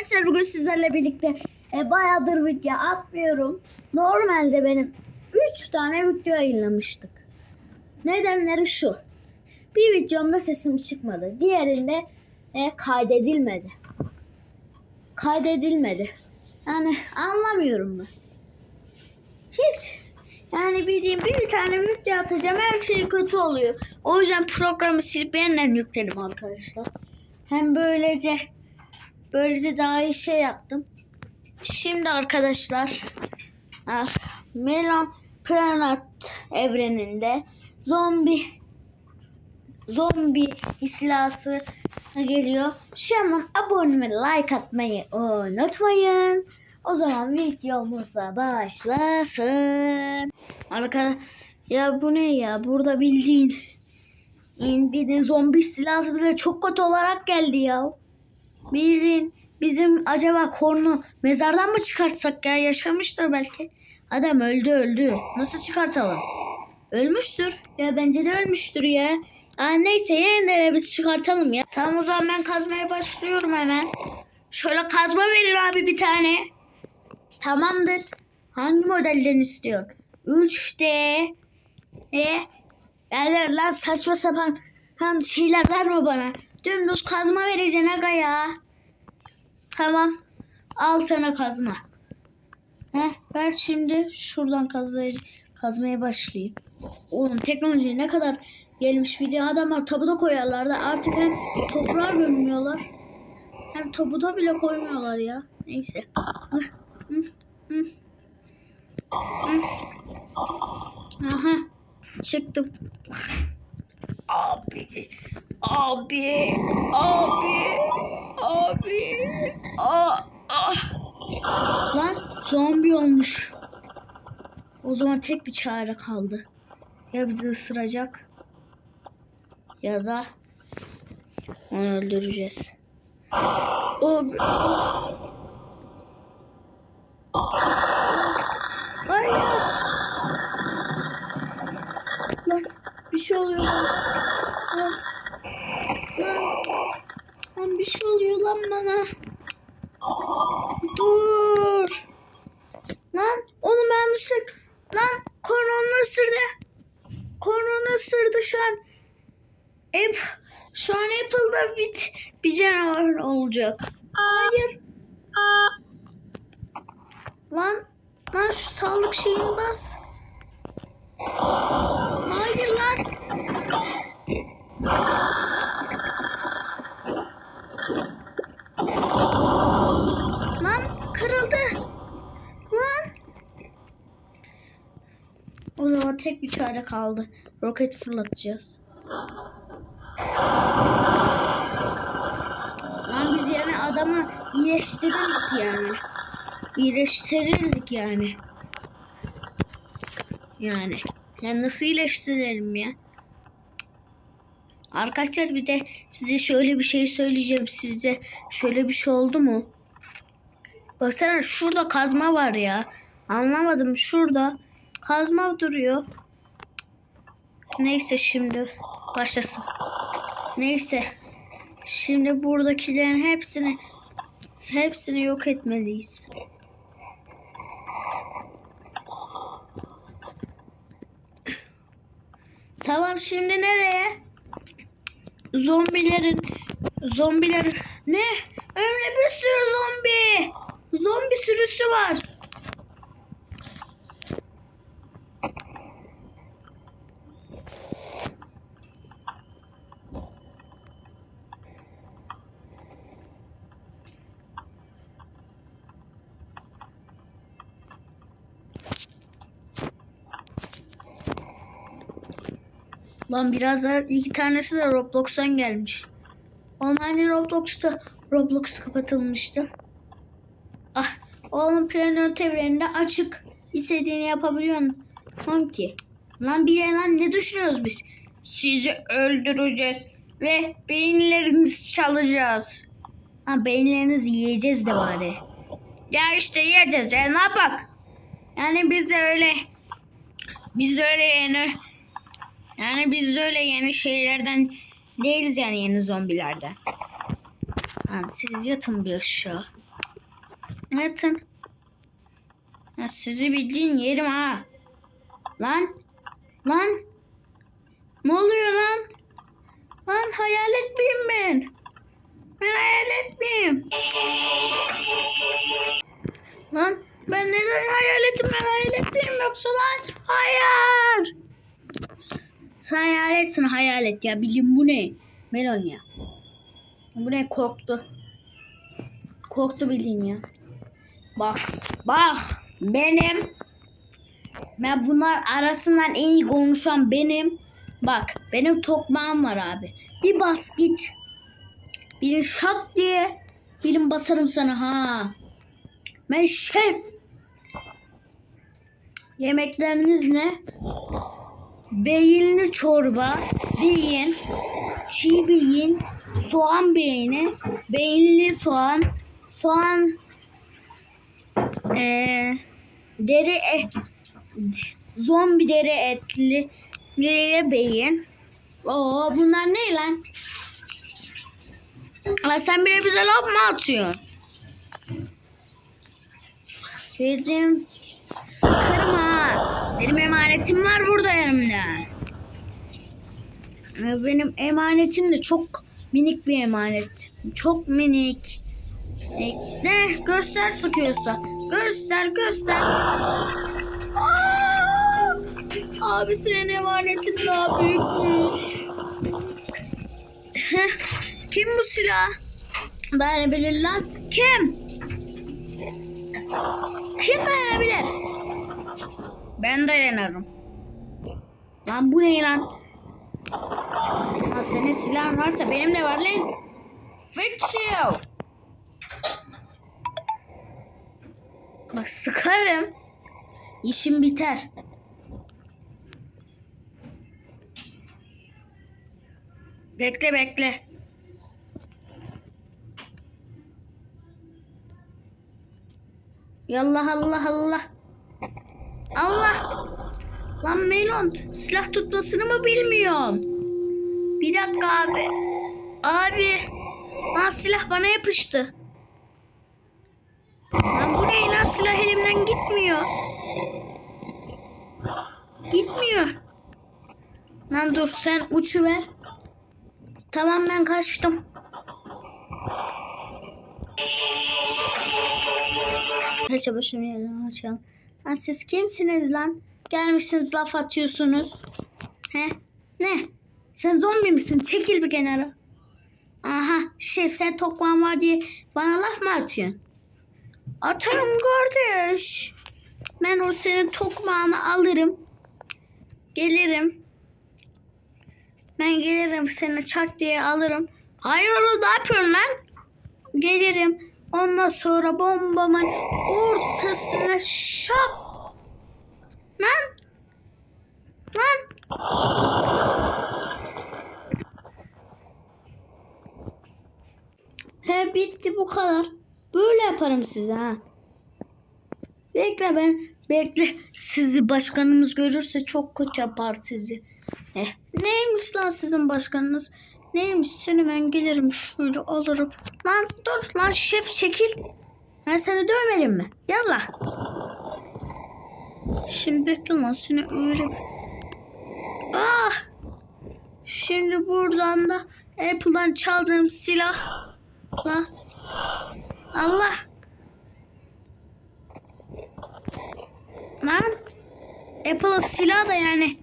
Arkadaşlar bugün sizlerle birlikte e, bayağıdır video atmıyorum. Normalde benim 3 tane video yayınlamıştık. Nedenleri şu. Bir videomda sesim çıkmadı. Diğerinde e, kaydedilmedi. Kaydedilmedi. Yani anlamıyorum ben. Hiç yani bildiğim bir tane video atacağım her şey kötü oluyor. O yüzden programı silip yeniden yükledim arkadaşlar. Hem böylece böylece daha iyi şey yaptım. Şimdi arkadaşlar ah, Melan Planet evreninde zombi zombi istilası geliyor. Şu an abone ve like atmayı unutmayın. O zaman videomuza başlasın. Arka ya bu ne ya? Burada bildiğin bildiğin zombi istilası bize çok kötü olarak geldi ya. Bildiğin bizim acaba kornu mezardan mı çıkartsak ya? Yaşamıştır belki. Adam öldü öldü. Nasıl çıkartalım? Ölmüştür. Ya bence de ölmüştür ya. Aa, neyse yeniden biz çıkartalım ya. Tamam o zaman ben kazmaya başlıyorum hemen. Şöyle kazma verin abi bir tane. Tamamdır. Hangi modelden istiyor? 3D. E? Yani lan saçma sapan şeyler verme bana. Dümdüz kazma vereceksin aga ya. Tamam. Al sana kazma. Heh, ver şimdi şuradan kazmaya, kazmaya başlayayım. Oğlum teknoloji ne kadar gelmiş bir de adamlar tabuda koyarlar da artık hem toprağa gömüyorlar. Hem tabuda bile koymuyorlar ya. Neyse. Aha. Çıktım. Abi. Abi. Abi. Abi. Aa, ah. Lan zombi olmuş. O zaman tek bir çare kaldı. Ya bizi ısıracak ya da onu öldüreceğiz. Abi. Hayır. Lan bir şey oluyor. Lan. Bir şey oluyor lan bana. Dur. Lan onu ben yanlışlık. Lan koronu ısırdı. Koronu ısırdı şu an. Hep şu an Apple'da bir, bir canavar olacak. Hayır. Lan lan şu sağlık şeyini bas. Hayır. Lan kırıldı. Lan. O zaman tek bir çare kaldı. Roket fırlatacağız. Lan biz yani adamı iyileştirirdik yani. İyileştirirdik yani. Yani. Yani nasıl iyileştirelim ya? Arkadaşlar bir de size şöyle bir şey söyleyeceğim. Size şöyle bir şey oldu mu? Baksana şurada kazma var ya. Anlamadım şurada. Kazma duruyor. Neyse şimdi başlasın. Neyse. Şimdi buradakilerin hepsini hepsini yok etmeliyiz. Tamam şimdi nereye? Zombilerin zombiler ne? Önümde bir sürü zombi. Zombi sürüsü var. Lan biraz daha iki tanesi de Roblox'tan gelmiş. Online Roblox'ta Roblox kapatılmıştı. Ah, oğlum Planet evreninde açık. İstediğini yapabiliyorsun. Hangi? Lan bir lan ne düşünüyoruz biz? Sizi öldüreceğiz ve beyinlerinizi çalacağız. Ha beyinlerinizi yiyeceğiz de bari. Ya işte yiyeceğiz ya ne yapak? Yani biz de öyle biz de öyle yeni yani biz öyle yeni şeylerden değiliz yani yeni zombilerden. Yani siz yatın bir aşağı. Yatın. Ya sizi bildiğin yerim ha. Lan. Lan. Ne oluyor lan? Lan hayalet miyim ben? Ben hayalet miyim? Lan ben neden hayaletim? Ben hayalet miyim yoksa lan? Hayır. Sen hayaletsin hayalet ya. Bilin bu ne? Melon ya. Bu ne korktu. Korktu bildiğin ya. Bak. Bak. Benim. Ben bunlar arasından en iyi konuşan benim. Bak. Benim tokmağım var abi. Bir bas git. Biri şak diye. Birim basarım sana ha. Ben şef. Yemekleriniz ne? Beyinli çorba, beyin, çiğ beyin, soğan beyni, beyinli soğan, soğan, eee, deri et, zombi deri etli, beyin. Oo bunlar ne lan? Aa, sen bile bize laf mı atıyorsun? Dedim sıkarım. Emanetim var burada yanımda. Ee, Benim emanetim de çok minik bir emanet. Çok minik. Ne? Göster sıkıyorsa. Göster göster. Aa! Abi senin emanetin daha büyükmüş. Kim bu silah? Ben bilir lan. Kim? Kim dayanabilir? Ben dayanırım. Lan bu ne lan? Lan senin silahın varsa benim de var lan. Fix you. Bak sıkarım. İşim biter. Bekle bekle. Yallah Allah Allah. Allah. Lan Melon silah tutmasını mı bilmiyorsun? Bir dakika abi. Abi. Lan silah bana yapıştı. Lan bu ne lan silah elimden gitmiyor. Gitmiyor. Lan dur sen uçu ver. Tamam ben kaçtım. Kaça başım yerden açalım. Lan siz kimsiniz lan? Gelmişsiniz laf atıyorsunuz. He? Ne? Sen zombi misin? Çekil bir kenara. Aha şef sen tokman var diye bana laf mı atıyorsun? Atarım kardeş. Ben o senin tokmağını alırım. Gelirim. Ben gelirim seni çak diye alırım. Hayır oğlum ne yapıyorsun lan? Gelirim. Ondan sonra bombamın ortasına şak. Lan. Lan. He bitti bu kadar. Böyle yaparım size ha. Bekle ben. Bekle. Sizi başkanımız görürse çok kötü yapar sizi. Eh, neymiş lan sizin başkanınız? Neymiş seni ben gelirim şöyle alırım. Lan dur lan şef çekil. Ben seni dövmedim mi? Yallah. Şimdi bekle lan seni öyle. Ah. Şimdi buradan da Apple'dan çaldığım silah. Lan. Allah. Lan. Apple'ın silahı da yani.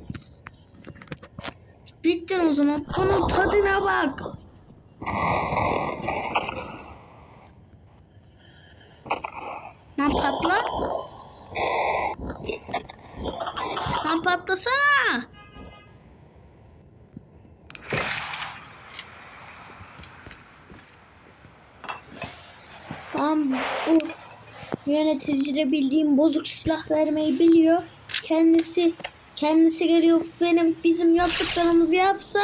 Bittin o zaman. Bunun tadına bak. Lan patla. Lan patlasana. Lan bu yönetici de bildiğim bozuk silah vermeyi biliyor. Kendisi kendisi geliyor benim bizim yaptıklarımızı yapsa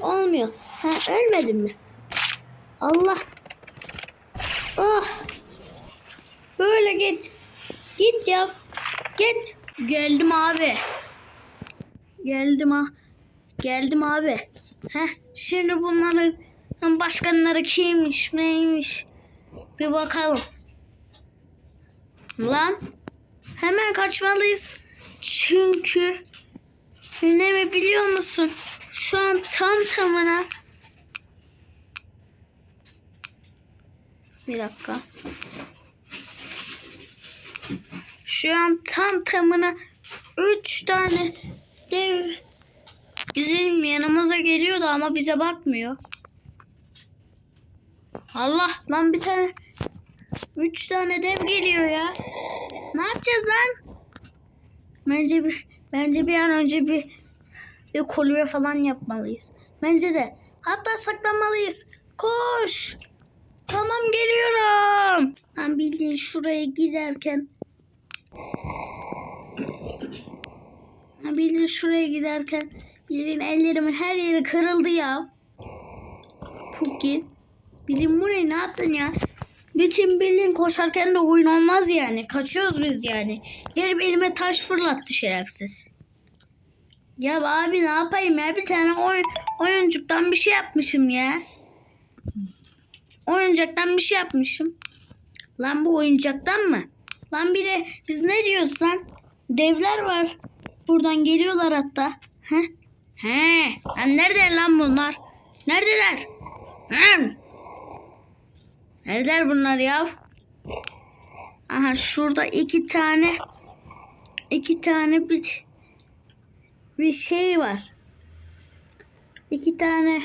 olmuyor. Ha ölmedin mi? Allah. Ah. Böyle git. Git ya. Git. Geldim abi. Geldim ha. Geldim abi. Heh, şimdi bunların başkanları kimmiş neymiş bir bakalım. Lan hemen kaçmalıyız. Çünkü ne mi biliyor musun? Şu an tam tamına bir dakika. Şu an tam tamına üç tane dev bizim yanımıza geliyordu ama bize bakmıyor. Allah lan bir tane üç tane dev geliyor ya. Ne yapacağız lan? Bence bir bence bir an önce bir bir kolye falan yapmalıyız. Bence de. Hatta saklanmalıyız. Koş. Tamam geliyorum. Ben bildiğin şuraya giderken ben bildiğin şuraya giderken bildiğin ellerimin her yeri kırıldı ya. Pukin. Bilin bu ne? Ne yaptın ya? Bütün bildiğin koşarken de oyun olmaz yani. Kaçıyoruz biz yani. Gelip elime taş fırlattı şerefsiz. Ya abi ne yapayım ya? Bir tane oy oyuncuktan bir şey yapmışım ya. Oyuncaktan bir şey yapmışım. Lan bu oyuncaktan mı? Lan bir de biz ne diyoruz lan? Devler var. Buradan geliyorlar hatta. He? He. Lan nerede lan bunlar? Neredeler? Hı? Neredeler bunlar ya? Aha şurada iki tane iki tane bir bir şey var. İki tane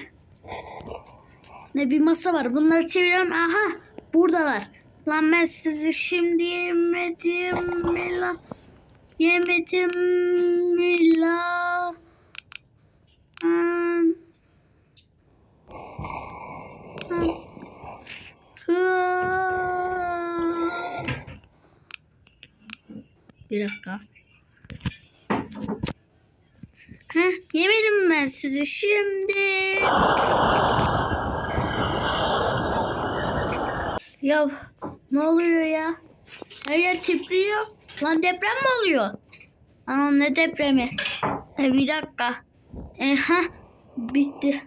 ne bir masa var. Bunları çeviriyorum. Aha buradalar. Lan ben sizi şimdi yemedim mi lan? Yemedim mi lan? Bir dakika. Heh, yemedim ben sizi şimdi. Ya ne oluyor ya? Her yer titriyor. Lan deprem mi oluyor? Anam ne depremi? E, bir dakika. E, ha, bitti.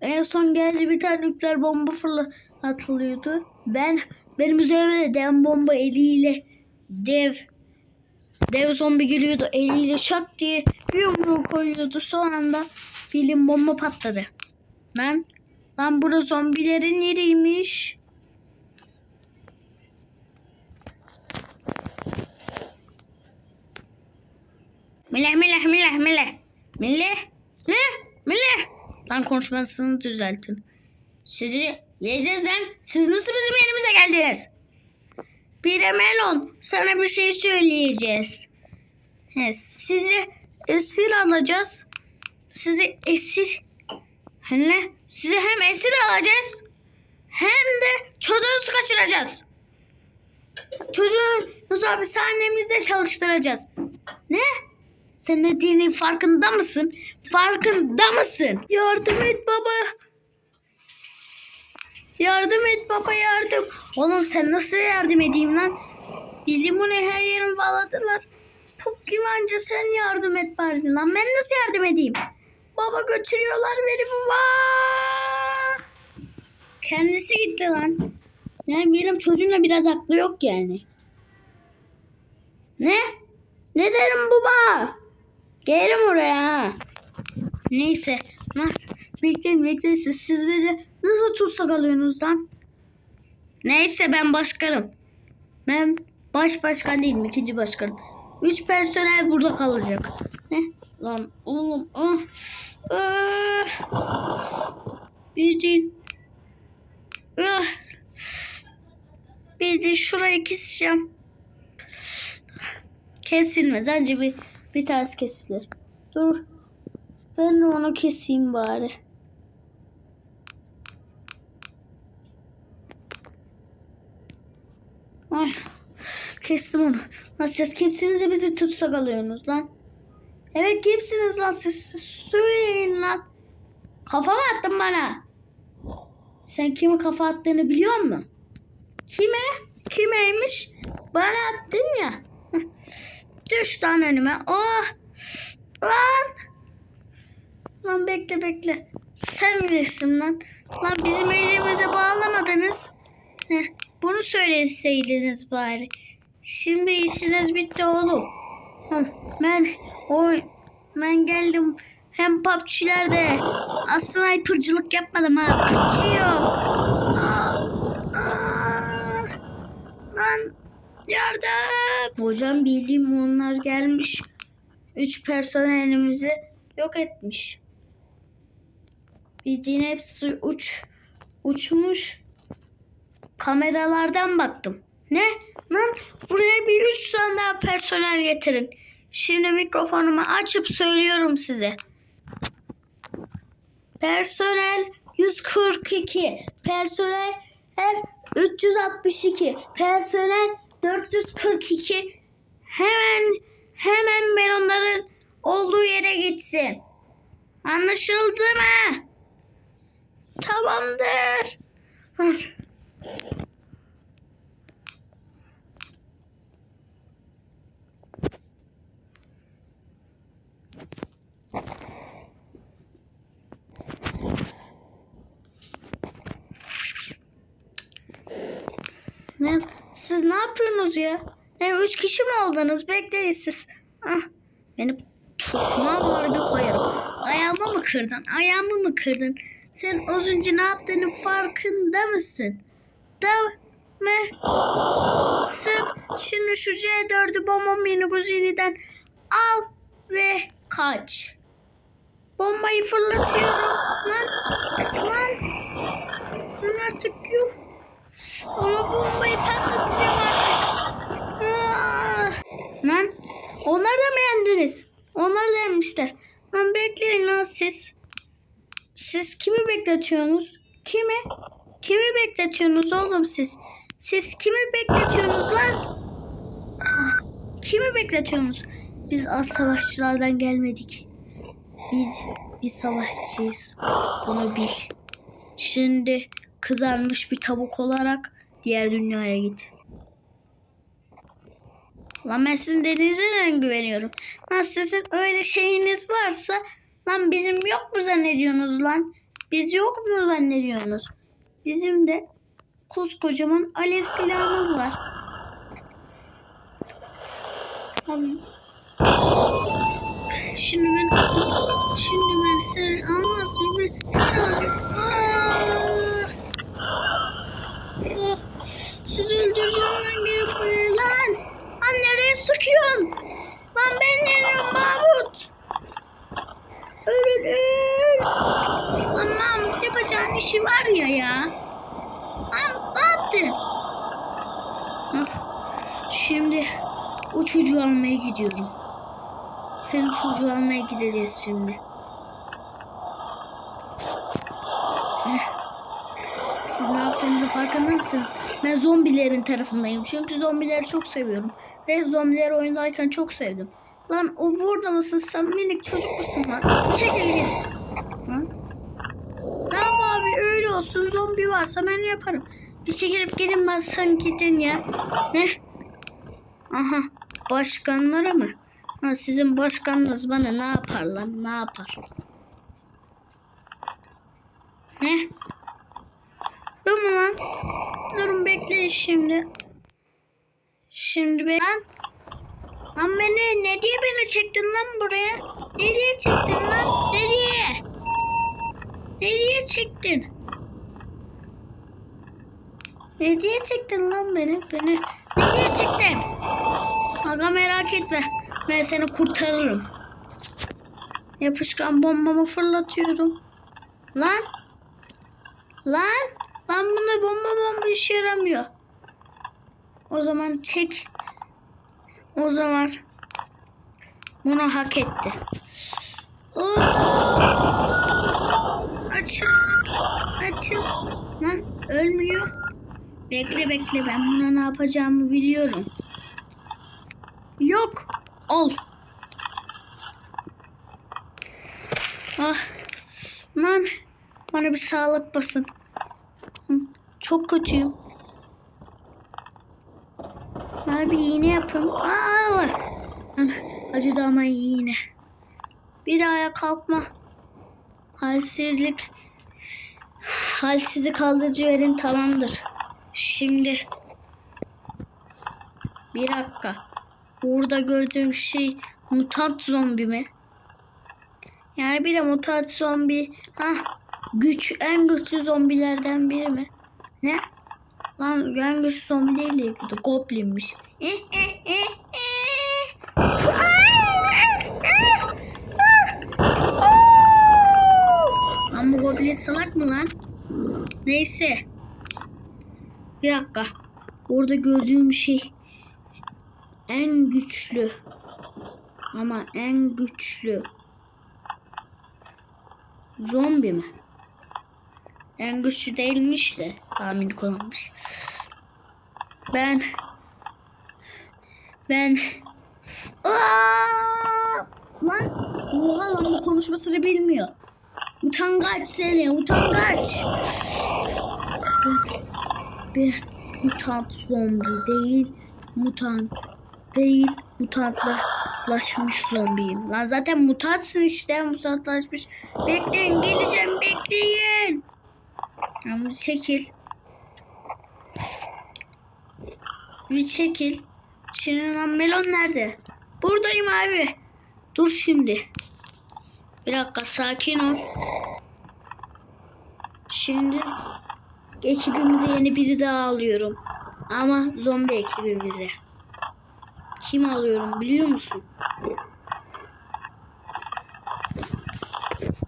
En son geldi bir tane nükleer bomba fırlatılıyordu. Ben benim üzerime de dev bomba eliyle dev dev zombi geliyordu. Eliyle şak diye bir yumruğu koyuyordu. Son anda bilim bomba patladı. Ben lan burası zombilerin yeriymiş. Mileh mileh mileh mileh. Mileh. Ne? Mileh. Lan konuşmasını düzeltin. Sizi yiyeceğiz lan. Siz nasıl bizim yerimize geldiniz? Bir de Melon sana bir şey söyleyeceğiz. Sizi esir alacağız. Sizi esir Hani sizi hem esir alacağız hem de çocuğunuzu kaçıracağız. Çocuğunuzu hapishanemizde çalıştıracağız. Ne? Sen ne dediğinin farkında mısın? Farkında mısın? Yardım et baba. Yardım et baba yardım. Oğlum sen nasıl yardım edeyim lan? Bildim bunu her yerimi bağladılar. Puk gibi anca sen yardım et bari lan. Ben nasıl yardım edeyim? Baba götürüyorlar beni baba. Kendisi gitti lan. Yani benim çocuğumla biraz aklı yok yani. Ne? Ne derim baba? Gelirim oraya. Neyse. Lan, bekleyin bekleyin siz, bizi nasıl tutsak alıyorsunuz lan? Neyse ben başkanım. Ben baş başkan değilim ikinci başkanım. Üç personel burada kalacak. Ne? Lan oğlum. Ah. Ah. Bildiğin. Ah. Bildiğin şurayı keseceğim. Kesilmez. Önce bir bir tanesi kesilir. Dur. Ben de onu keseyim bari. Ay. Kestim onu. Lan siz kimsiniz de bizi tutsak alıyorsunuz lan? Evet kimsiniz lan siz? Söyleyin lan. Kafa mı attın bana? Sen kime kafa attığını biliyor musun? Kime? Kimeymiş? Bana attın ya. Düş lan önüme. Oh. Lan. Lan bekle bekle. Sen bilirsin lan. Lan bizim elimize bağlamadınız. Heh, bunu söyleseydiniz bari. Şimdi işiniz bitti oğlum. Ben o ben geldim hem PUBG'lerde sniper'cılık yapmadım ha. Aa, Lan yardım. Hocam bildiğim onlar gelmiş. Üç personelimizi yok etmiş. Bildiğin hepsi uç uçmuş. Kameralardan baktım. Ne? Lan buraya bir üç tane daha personel getirin. Şimdi mikrofonumu açıp söylüyorum size. Personel 142. Personel her 362. Personel 442. Hemen hemen ben onların olduğu yere gitsin. Anlaşıldı mı? Tamamdır. Ne? Siz ne yapıyorsunuz ya? Ne üç kişi mi oldunuz? Bekleyin siz. Ah, benim tokmağım var bir koyarım. Ayağımı mı kırdın? Ayağımı mı kırdın? Sen az önce ne yaptığının farkında mısın? Mı? Sen şimdi şu C4'ü bomba minibüzünden al ve kaç. Bombayı fırlatıyorum. Lan, lan. Lan artık yuh. Ama bombayı patlatacağım artık. Aa! Lan onlar da mı yendiniz? Onlar da yenmişler. Lan bekleyin lan siz. Siz kimi bekletiyorsunuz? Kimi? Kimi bekletiyorsunuz oğlum siz? Siz kimi bekletiyorsunuz lan? Kimi bekletiyorsunuz? Biz az savaşçılardan gelmedik. Biz bir savaşçıyız. Bunu bil. Şimdi kızarmış bir tavuk olarak diğer dünyaya git. Lan ben sizin dediğinize de güveniyorum. Lan sizin öyle şeyiniz varsa lan bizim yok mu zannediyorsunuz lan? Biz yok mu zannediyorsunuz? Bizim de koskocaman alev silahımız var. Şimdi ben şimdi ben sen almaz mıyım? Ben- Aa! Oh, Siz öldüreceğim lan geri buraya lan. Lan nereye sıkıyorsun? Lan ben geliyorum Mahmut. Ölün öl. Lan Mahmut yapacağın işi var ya ya. Mahmut ne yaptın? Ah, Şimdi o çocuğu almaya gidiyorum. Senin çocuğu almaya gideceğiz şimdi. Siz ne yaptığınızı farkında mısınız? Ben zombilerin tarafındayım. Çünkü zombileri çok seviyorum. Ve zombileri oyundayken çok sevdim. Lan o burada mısın? Sen minik çocuk musun lan? Çekil git. Lan. Tamam abi öyle olsun. Zombi varsa ben yaparım. Bir çekilip gidin ben sen gidin ya. Ne? Aha. Başkanlara mı? Ha, sizin başkanınız bana ne yapar lan? Ne yapar? Ne? Dur mu lan? Durun bekleyin şimdi. Şimdi ben... Lan, beni ne diye beni çektin lan buraya? Ne diye çektin lan? Ne diye? Ne diye çektin? Ne diye çektin lan beni? Beni ne diye çektin? Aga merak etme. Ben seni kurtarırım. Yapışkan bombamı fırlatıyorum. Lan. Lan. Lan bunda bomba bomba işe yaramıyor. O zaman çek. O zaman bunu hak etti. Oo! Açın. Açın. Lan ölmüyor. Bekle bekle ben buna ne yapacağımı biliyorum. Yok. Ol. Ah. Lan bana bir sağlık basın. Çok kötüyüm. Bana bir iğne yapın. Aa! Lan, Acıdı ama iğne. Bir ayağa kalkma. Halsizlik. Halsizi kaldırıcı verin tamamdır. Şimdi Bir dakika. Burada gördüğüm şey mutant zombi mi? Yani bir de mutant zombi. Ha, güç en güçlü zombilerden biri mi? Ne? Lan güçlü zombi değil de goblinmiş. Lan bu goblin salak mı lan? Neyse. Bir dakika. Orada gördüğüm şey en güçlü. Ama en güçlü. Zombi mi? En değilmiş de tahmin konulmuş. Ben ben Aa! Lan oha lan bu konuşmasını bilmiyor. Utangaç seni utangaç. Ben mutant zombi değil mutant değil mutantlaşmış zombiyim. Lan zaten mutantsın işte mutantlaşmış. Bekleyin geleceğim bekleyin. Ama çekil. Bir çekil. Şimdi lan melon nerede? Buradayım abi. Dur şimdi. Bir dakika sakin ol. Şimdi ekibimize yeni biri daha alıyorum. Ama zombi ekibimize. Kim alıyorum biliyor musun?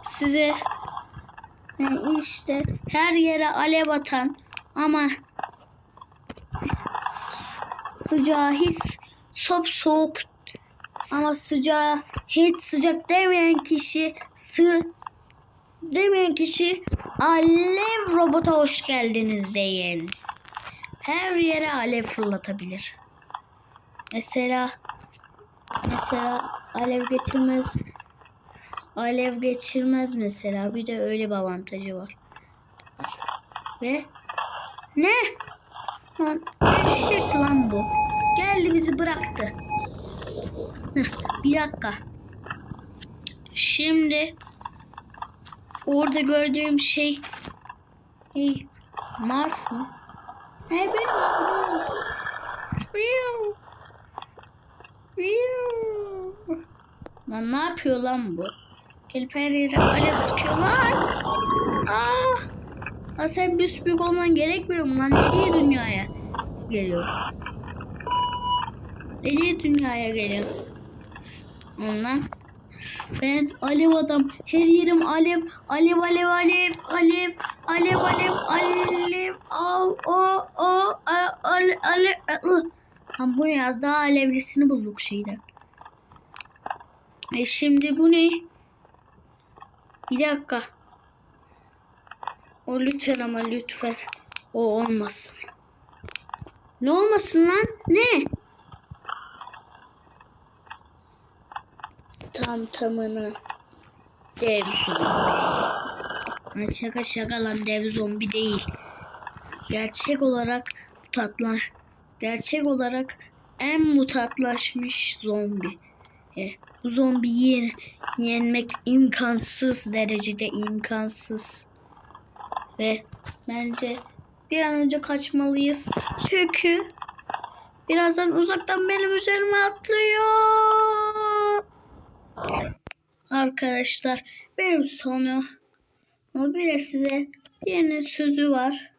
Size yani işte her yere alev atan ama sıcağı hiç sop soğuk ama sıcağı hiç sıcak demeyen kişi sı demeyen kişi alev robota hoş geldiniz deyin. Her yere alev fırlatabilir. Mesela mesela alev getirmez alev geçirmez mesela. Bir de öyle bir avantajı var. Ve ne? Lan eşek lan bu. Geldi bizi bıraktı. Bir dakika. Şimdi orada gördüğüm şey hey, Mars mı? He benim abi ne oldu? Fiu. Fiu. Lan ne yapıyor lan bu? Gelip her yere alev sıkıyor lan. Aa. Ha sen büyük olman gerekmiyor mu lan? Ne diye dünyaya geliyor? Ne diye dünyaya geliyor? Ondan ben alev adam. Her yerim alev. Alev alev alev. Alev. Alev alev alev. Av o o alev alev. Tam bu yaz daha alevlisini bulduk şeyden. E şimdi bu ne? Bir dakika. O lütfen ama lütfen. O olmasın. Ne olmasın lan? Ne? Tam tamına dev zombi. Şaka şaka lan dev zombi değil. Gerçek olarak mutatlar. Gerçek olarak en mutatlaşmış zombi. E, bu zombiyi yenmek imkansız derecede imkansız. Ve bence bir an önce kaçmalıyız. Çünkü birazdan uzaktan benim üzerime atlıyor. Arkadaşlar benim sonu ama bir de size yeni sözü var.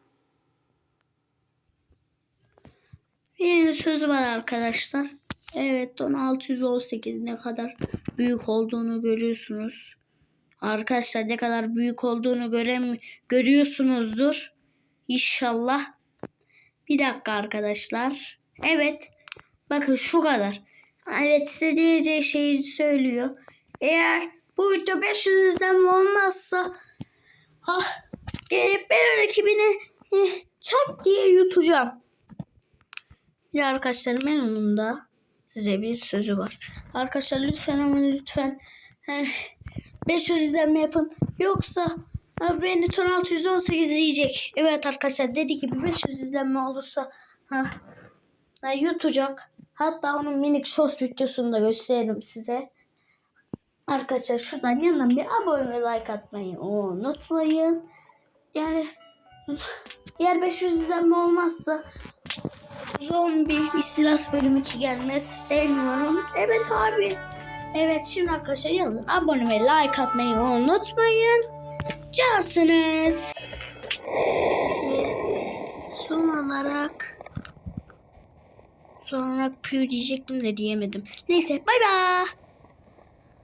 Yeni sözü var arkadaşlar. Evet 1618 ne kadar büyük olduğunu görüyorsunuz. Arkadaşlar ne kadar büyük olduğunu görem görüyorsunuzdur. İnşallah. Bir dakika arkadaşlar. Evet. Bakın şu kadar. Evet size diyeceği şeyi söylüyor. Eğer bu video 500 izlenme olmazsa ah, gelip ben ekibini eh, çak diye yutacağım. Bir arkadaşlar benim da size bir sözü var. Arkadaşlar lütfen ama lütfen eh, 500 izlenme yapın. Yoksa beni ton 618 yiyecek. Evet arkadaşlar dediği gibi 500 izlenme olursa ha, yutacak. Hatta onun minik shorts videosunu da gösteririm size. Arkadaşlar şuradan yanından bir abone ve like atmayı unutmayın. Yani eğer 500 izlenme olmazsa zombi istilası bölüm 2 gelmez. Hanım? Evet abi. Evet şimdi arkadaşlar yalnız abone ve like atmayı unutmayın. Cansınız. Son olarak son olarak pü diyecektim de diyemedim. Neyse bay bay.